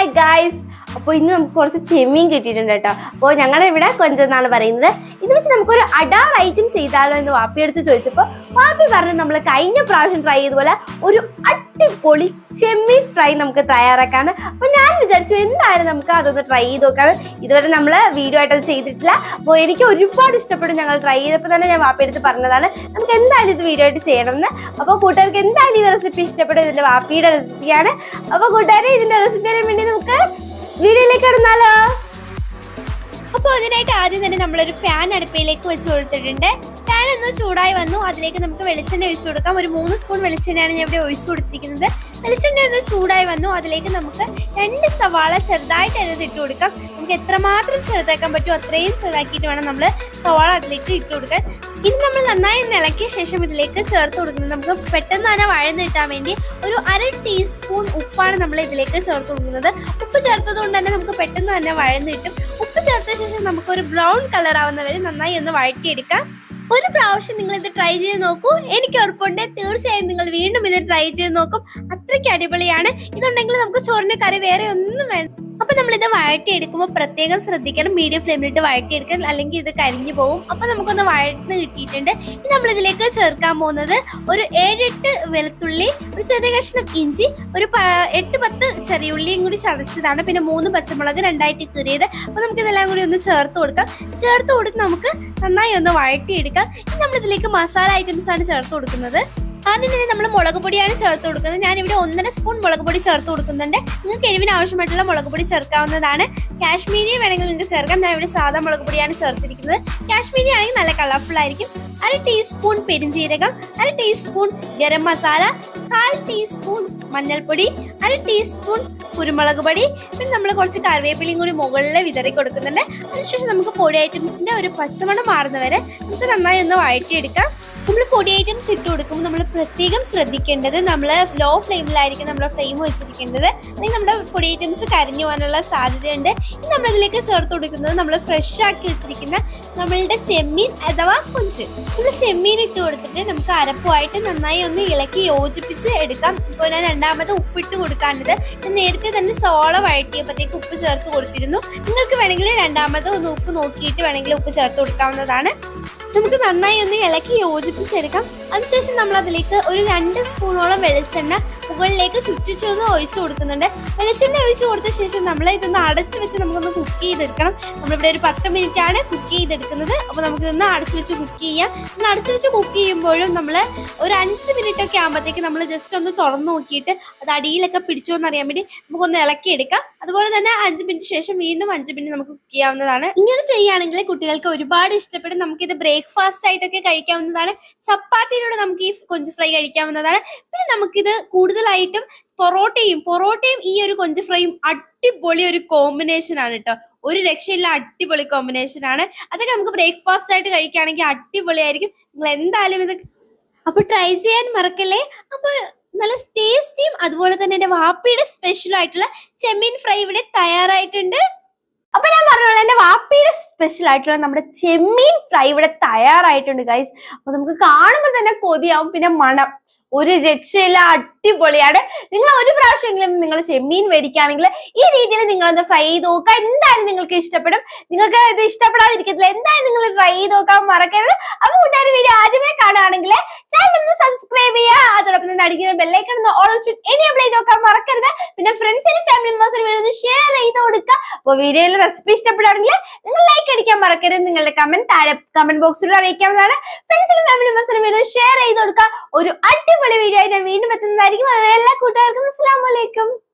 Hi guys! അപ്പോൾ ഇന്ന് നമുക്ക് കുറച്ച് ചെമ്മീൻ കിട്ടിയിട്ടുണ്ട് കേട്ടോ. അപ്പോൾ ഞങ്ങളുടെ ഇവിടെ കൊഞ്ചെന്നാണ് പറയുന്നത്. ഇത് വെച്ച് നമുക്കൊരു അഡാർ ഐറ്റം ചെയ്താലോ എന്ന് വാപ്പി എടുത്ത് ചോദിച്ചപ്പോൾ വാപ്പി പറഞ്ഞു നമ്മൾ കഴിഞ്ഞ പ്രാവശ്യം ട്രൈ ചെയ്ത പോലെ ഒരു അടിപൊളി ചെമ്മീൻ ഫ്രൈ നമുക്ക് തയ്യാറാക്കാണ് അപ്പോൾ ഞാൻ വിചാരിച്ചു എന്തായാലും നമുക്ക് അതൊന്ന് ട്രൈ ചെയ്ത് നോക്കാം ഇതുവരെ നമ്മൾ വീഡിയോ ആയിട്ട് അത് ചെയ്തിട്ടില്ല. അപ്പോൾ എനിക്ക് ഒരുപാട് ഇഷ്ടപ്പെടും ഞങ്ങൾ ട്രൈ ചെയ്തപ്പോൾ തന്നെ ഞാൻ വാപ്പി എടുത്ത് പറഞ്ഞതാണ്. നമുക്ക് എന്തായാലും ഇത് വീഡിയോ ആയിട്ട് ചെയ്യണമെന്ന്. അപ്പോൾ കൂട്ടുകാർക്ക് എന്തായാലും ഈ റെസിപ്പി ഇഷ്ടപ്പെടും ഇതിന്റെ വാപ്പിയുടെ റെസിപ്പിയാണ് അപ്പോൾ കൂട്ടുകാരെ ഇതിന്റെ റെസിപ്പി വേണ്ടി നമുക്ക് व्हिडिओ लाईक करून അപ്പോൾ അതിനായിട്ട് ആദ്യം തന്നെ നമ്മളൊരു പാൻ അടുപ്പിലേക്ക് വെച്ച് കൊടുത്തിട്ടുണ്ട്. പാൻ ഒന്ന് ചൂടായി വന്നു. അതിലേക്ക് നമുക്ക് വെളിച്ചെണ്ണ ഒഴിച്ചു കൊടുക്കാം. ഒരു മൂന്ന് സ്പൂൺ വെളിച്ചെണ്ണയാണ് ഞാൻ ഇവിടെ ഒഴിച്ചു കൊടുത്തിരിക്കുന്നത്. വെളിച്ചെണ്ണ ഒന്ന് ചൂടായി വന്നു. അതിലേക്ക് നമുക്ക് രണ്ട് സവാള ചെറുതായിട്ട് അതിനകത്ത് ഇട്ട് കൊടുക്കാം. നമുക്ക് എത്രമാത്രം ചെറുതാക്കാൻ പറ്റുമോ അത്രയും ചെറുതാക്കിയിട്ട് വേണം നമ്മൾ സവാള അതിലേക്ക് ഇട്ട് കൊടുക്കാൻ. ഇനി നമ്മൾ നന്നായി നിലക്കിയ ശേഷം ഇതിലേക്ക് ചേർത്ത് കൊടുക്കുന്നത് നമുക്ക് പെട്ടെന്ന് തന്നെ വഴന്ന് കിട്ടാൻ വേണ്ടി ഒരു അര ടീസ്പൂൺ ഉപ്പാണ് നമ്മൾ ഇതിലേക്ക് ചേർത്ത് കൊടുക്കുന്നത്. ഉപ്പ് ചേർത്തത് കൊണ്ട് തന്നെ നമുക്ക് പെട്ടെന്ന് തന്നെ വഴന്ന് കിട്ടും. ഉപ്പ് ചേർത്ത ശേഷം നമുക്ക് ഒരു ബ്രൗൺ കളർ ആവുന്ന വരെ നന്നായി ഒന്ന് വഴറ്റിയെടുക്കാം. ഒരു പ്രാവശ്യം നിങ്ങൾ ഇത് ട്രൈ ചെയ്ത് നോക്കൂ. എനിക്ക് ഉറപ്പുണ്ട്. തീർച്ചയായും നിങ്ങൾ വീണ്ടും ഇത് ട്രൈ ചെയ്ത് നോക്കും. അത്രയ്ക്ക് അടിപൊളിയാണ്. ഇതുണ്ടെങ്കിൽ നമുക്ക് ചോറിന് കറി വേറെ ഒന്നും വേണ്ട. അപ്പൊ നമ്മൾ ഇത് വഴറ്റിയെടുക്കുമ്പോൾ പ്രത്യേകം ശ്രദ്ധിക്കണം. മീഡിയം ഫ്ലെയിമിലിട്ട് വഴറ്റിയെടുക്കണം. അല്ലെങ്കിൽ ഇത് കരിഞ്ഞു പോകും. അപ്പൊ നമുക്കൊന്ന് വഴന്ന് കിട്ടിയിട്ടുണ്ട്. നമ്മൾ ഇതിലേക്ക് ചേർക്കാൻ പോകുന്നത് ഒരു ഏഴെട്ട് വെളുത്തുള്ളി ഒരു ചെറിയ കഷ്ണം ഇഞ്ചി ഒരു എട്ട് പത്ത് ചെറിയ ഉള്ളിയും കൂടി ചതച്ചതാണ്. പിന്നെ മൂന്ന് പച്ചമുളക് രണ്ടായിട്ട് കീറിയത്. അപ്പൊ നമുക്ക് ഇതെല്ലാം കൂടി ഒന്ന് ചേർത്ത് കൊടുക്കാം. ചേർത്ത് കൊടുത്ത് നമുക്ക് നന്നായി ഒന്ന് വഴറ്റിയെടുക്കാം. ഇനി നമ്മൾ ഇതിലേക്ക് മസാല ഐറ്റംസ് ആണ് ചേർത്ത് കൊടുക്കുന്നത്. ആദ്യം തന്നെ നമ്മൾ മുളക് പൊടിയാണ് ചേർത്ത് കൊടുക്കുന്നത്. ഞാൻ ഇവിടെ ഒന്നര സ്പൂൺ മുളക് പൊടി ചേർത്ത് കൊടുക്കുന്നുണ്ട്. നിങ്ങൾക്ക് എരിവിന് ആവശ്യമായിട്ടുള്ള മുളക് പൊടി ചേർക്കാവുന്നതാണ്. കാശ്മീരി വേണമെങ്കിൽ നിങ്ങൾക്ക് ചേർക്കാം. ഞാൻ ഇവിടെ സാധാ മുളക് പൊടിയാണ് ചേർത്തിരിക്കുന്നത്. കാശ്മീരി ആണെങ്കിൽ നല്ല കളർഫുൾ ആയിരിക്കും. അര ടീസ്പൂൺ പെരിഞ്ജീരകം അര ടീസ്പൂൺ ഗരം മസാല കാൽ ടീസ്പൂൺ മഞ്ഞൾപ്പൊടി അര ടീസ്പൂൺ കുരുമുളക് പൊടി. പിന്നെ നമ്മൾ കുറച്ച് കറിവേപ്പിലയും കൂടി മുകളിൽ വിതറി കൊടുക്കുന്നുണ്ട്. അതിനുശേഷം നമുക്ക് പൊടി ഐറ്റംസിന്റെ ഒരു പച്ചമണം മാറുന്നവരെ നമുക്ക് നന്നായി ഒന്ന് വഴറ്റിയെടുക്കാം. നമ്മൾ പൊടി ഐറ്റംസ് ഇട്ട് കൊടുക്കുമ്പോൾ നമ്മൾ പ്രത്യേകം ശ്രദ്ധിക്കേണ്ടത് നമ്മൾ ലോ ഫ്ലെയിമിലായിരിക്കും നമ്മൾ ഫ്ലെയിം വെച്ചിരിക്കേണ്ടത് അല്ലെങ്കിൽ നമ്മുടെ പൊടി ഐറ്റംസ് കരിഞ്ഞു പോകാനുള്ള സാധ്യതയുണ്ട്. ഇനി നമ്മൾ ഇതിലേക്ക് ചേർത്ത് കൊടുക്കുന്നത് നമ്മൾ ഫ്രഷ് ആക്കി വെച്ചിരിക്കുന്ന നമ്മളുടെ ചെമ്മീൻ അഥവാ കൊഞ്ച് നമ്മൾ ചെമ്മീൻ ഇട്ട് കൊടുത്തിട്ട് നമുക്ക് അരപ്പുമായിട്ട് നന്നായി ഒന്ന് ഇളക്കി യോജിപ്പിച്ച് എടുക്കാം. ഇപ്പോൾ ഞാൻ രണ്ടാമത് ഉപ്പിട്ട് കൊടുക്കാണ്ടത് ഞാൻ നേരത്തെ തന്നെ സോള വഴറ്റിയപ്പോഴത്തേക്ക് ഉപ്പ് ചേർത്ത് കൊടുത്തിരുന്നു. നിങ്ങൾക്ക് വേണമെങ്കിൽ രണ്ടാമത് ഒന്ന് ഉപ്പ് നോക്കിയിട്ട് വേണമെങ്കിൽ ഉപ്പ് ചേർത്ത് കൊടുക്കാവുന്നതാണ്. നമുക്ക് നന്നായി ഒന്ന് ഇളക്കി യോജിപ്പിച്ചെടുക്കാം. അതിനുശേഷം നമ്മൾ അതിലേക്ക് ഒരു രണ്ട് സ്പൂണോളം വെളിച്ചെണ്ണ മുകളിലേക്ക് ചുറ്റിച്ചൊന്ന് ഒഴിച്ചു കൊടുക്കുന്നുണ്ട്. വെളിച്ചെണ്ണ ഒഴിച്ചു കൊടുത്ത ശേഷം നമ്മൾ ഇതൊന്ന് അടച്ചു വെച്ച് നമുക്കൊന്ന് കുക്ക് ചെയ്തെടുക്കണം. നമ്മളിവിടെ ഒരു പത്ത് മിനിറ്റ് ആണ് കുക്ക് ചെയ്തെടുക്കുന്നത്. അപ്പോൾ നമുക്കിതൊന്ന് അടച്ചു വെച്ച് കുക്ക് ചെയ്യാം. നമ്മൾ അടച്ചു വെച്ച് കുക്ക് ചെയ്യുമ്പോഴും നമ്മൾ ഒരു അഞ്ച് മിനിറ്റ് ഒക്കെ ആകുമ്പോഴത്തേക്ക് നമ്മൾ ജസ്റ്റ് ഒന്ന് തുറന്നു നോക്കിയിട്ട് അത് അടിയിലൊക്കെ പിടിച്ചോ എന്നറിയാൻ വേണ്ടി നമുക്കൊന്ന് ഇളക്കിയെടുക്കാം. അതുപോലെ തന്നെ അഞ്ച് മിനിറ്റ് ശേഷം വീണ്ടും അഞ്ച് മിനിറ്റ് നമുക്ക് കുക്ക് ചെയ്യാവുന്നതാണ്. ഇങ്ങനെ ചെയ്യുകയാണെങ്കിൽ കുട്ടികൾക്ക് ഒരുപാട് ഇഷ്ടപ്പെടും. നമുക്കിത് ബ്രേക്ക്ഫാസ്റ്റ് ആയിട്ടൊക്കെ കഴിക്കാവുന്നതാണ്. ചപ്പാത്തിയിലൂടെ നമുക്ക് ഈ കൊഞ്ച് ഫ്രൈ കഴിക്കാവുന്നതാണ്. പിന്നെ നമുക്കിത് കൂടുതലായിട്ടും പൊറോട്ടയും പൊറോട്ടയും ഈ ഒരു കൊഞ്ച് ഫ്രൈയും അടിപൊളി ഒരു കോമ്പിനേഷൻ ആണ് കേട്ടോ ഒരു രക്ഷയില്ല അടിപൊളി കോമ്പിനേഷൻ ആണ്. അതൊക്കെ നമുക്ക് ബ്രേക്ക്ഫാസ്റ്റ് ആയിട്ട് കഴിക്കുകയാണെങ്കിൽ അടിപൊളിയായിരിക്കും. നിങ്ങൾ എന്തായാലും ഇത് അപ്പൊ ട്രൈ ചെയ്യാൻ മറക്കല്ലേ? അപ്പൊ നല്ല ടേസ്റ്റിയും അതുപോലെ തന്നെ എന്റെ വാപ്പയുടെ സ്പെഷ്യൽ ആയിട്ടുള്ള ചെമ്മീൻ ഫ്രൈ ഇവിടെ തയ്യാറായിട്ടുണ്ട്. അപ്പൊ ഞാൻ പറഞ്ഞോളൂ എന്റെ വാപ്പിയുടെ സ്പെഷ്യൽ ആയിട്ടുള്ള നമ്മുടെ ചെമ്മീൻ ഫ്രൈ ഇവിടെ തയ്യാറായിട്ടുണ്ട് ഗൈസ് അപ്പൊ നമുക്ക് കാണുമ്പോൾ തന്നെ കൊതിയാവും പിന്നെ മണം. ഒരു രക്ഷയില്ല അടിപൊളിയാണ്. നിങ്ങൾ ഒരു പ്രാവശ്യമെങ്കിലും നിങ്ങൾ ചെമ്മീൻ മേടിക്കുകയാണെങ്കിൽ ഈ രീതിയിൽ നിങ്ങൾ ഒന്ന് ഫ്രൈ ചെയ്ത് നോക്കുക. എന്തായാലും നിങ്ങൾക്ക് ഇഷ്ടപ്പെടും. നിങ്ങൾക്ക് ഇത് ഇഷ്ടപ്പെടാതിരിക്കത്തില്ല. എന്തായാലും നിങ്ങൾ ട്രൈ ചെയ്ത് നോക്കാൻ മറക്കരുത്. അപ്പൊ കൂട്ടുകാർ വീഡിയോ ആദ്യമേ കാണുകയാണെങ്കിൽ ചാനൽ ഒന്ന് സബ്സ്ക്രൈബ് ചെയ്യുക. അതോടൊപ്പം തന്നെ അടിക്കുന്ന ബെല്ലൈക്കൺ ഒന്ന് ഓൾ എനേബിൾ ചെയ്ത് നോക്കാൻ മറക്കരുത്. പിന്നെ ഫ്രണ്ട്സിനും ഫാമിലി മെമ്പേഴ്സിനും വീഡിയോ ഒന്ന് ഷെയർ ചെയ്ത് കൊടുക്കുക. അപ്പോൾ വീഡിയോയിൽ റെസിപ്പി ഇഷ്ടപ്പെടുകയാണെങ്കിൽ നിങ്ങൾ ലൈക്ക് അടിക്കാൻ മറക്കരുത്. നിങ്ങളുടെ കമന്റ് താഴെ കമന്റ് ബോക്സിൽ അറിയിക്കാവുന്നതാണ്. ഫ്രണ്ട്സിനും ഫാമിലി മെമ്പേഴ്സിനും വീഡിയോ ഷെയർ ചെയ്ത് കൊടുക്കുക. ഒരു അടിപൊളി വീഡിയോ ആയി ഞാൻ വീണ്ടും എത്തുന്നതായിരിക്കും. അതുവരെ എല്ലാ കൂട്ടുകാർക്കും അസ്സാം വലൈക്കും